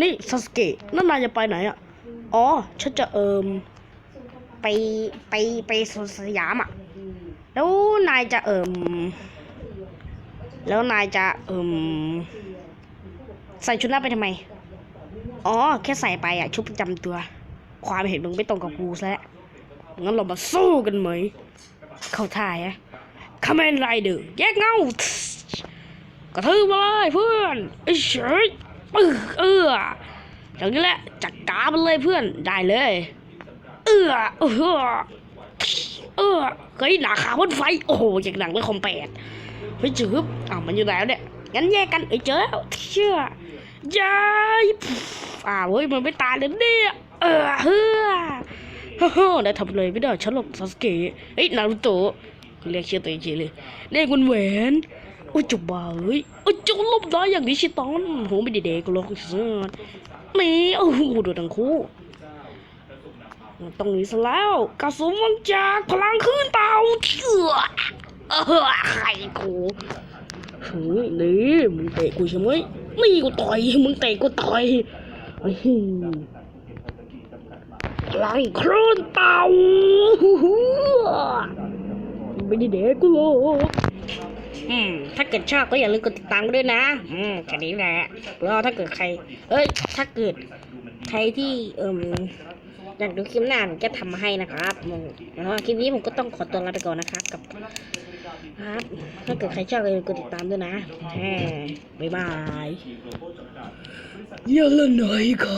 นี่ซาสเกะนั่นนายจะไปไหนอะ อ๋อ ฉันจะเอิมไปไปไปสวนสยามอะ แล้วนายจะเอิมแล้วนายจะเอิมใส่ชุดนั้นไปทำไม อ๋อ แค่ใส่ไปอะ ชุดประจำตัว ความเห็นมึงไม่ตรงกับกูซะแล้วงั้นเรามาสู้กันไหม เข้าท่ายอะคาเมนไรเดอร์แยกเงากระทืบมาเลยเพื่อนไอ้เฉย ปึ้งเอื้ออย่างนี้แหละจัดการมันเลยเพื่อนได้เลย เอื้อเอื้อเอื้อเฮ้ยหนาขาบนไฟ โอ้โหอย่างหนังเลยคอมแปดเฮ้ยจืบอ้าวมันอยู่แล้วเนี่ยงั้นแยกกันเอ้ยเจอแล้วเชื่อยายอ้าวเฮ้ยมันไม่ตายเลยเนี่ยเออเฮ้อฮ่าฮ่าได้ทำเลยไม่ได้ฉันหรอกซาสเกะเฮ้ยนารูโตะเรียกชื่อตัวเองเลยเรียกมันแหวน อ้ยจุบ้าเฮ้ยโอ้ยจุบลบได้อย่างนี้ชิตอนโหไม่ได้เด็กหรอกเสือนี่โอ้โหโดนทั้งคู่ต้องนีซะแล้วกระสุนมันจากพลังขึ้นเตาเชื่อเออไข่กูเฮ้ยนี่มึงเตะกูใช่ไหมนี่กูต่อยมึงเตะกูต่อยอื้อหือพลังคลื่นเตาไม่ได้เด็กกูหรอก อืม ถ้าเกิดชอบก็อย่าลืมกดติดตามกันด้วยนะ อืมแค่นี้แหละแล้วถ้าเกิดใคร เอ้ย ถ้าเกิดใครที่เอิ่มอยากดูคลิปหน้าผมจะทำมาให้นะครับผมแล้วคลิปนี้ผมก็ต้องขอตัวลาไปก่อนนะครับ กับครับ ถ้าเกิดใครชอบก็อย่าลืมกดติดตามด้วยนะแฮ่บ๊ายบายอย่าละไหนก็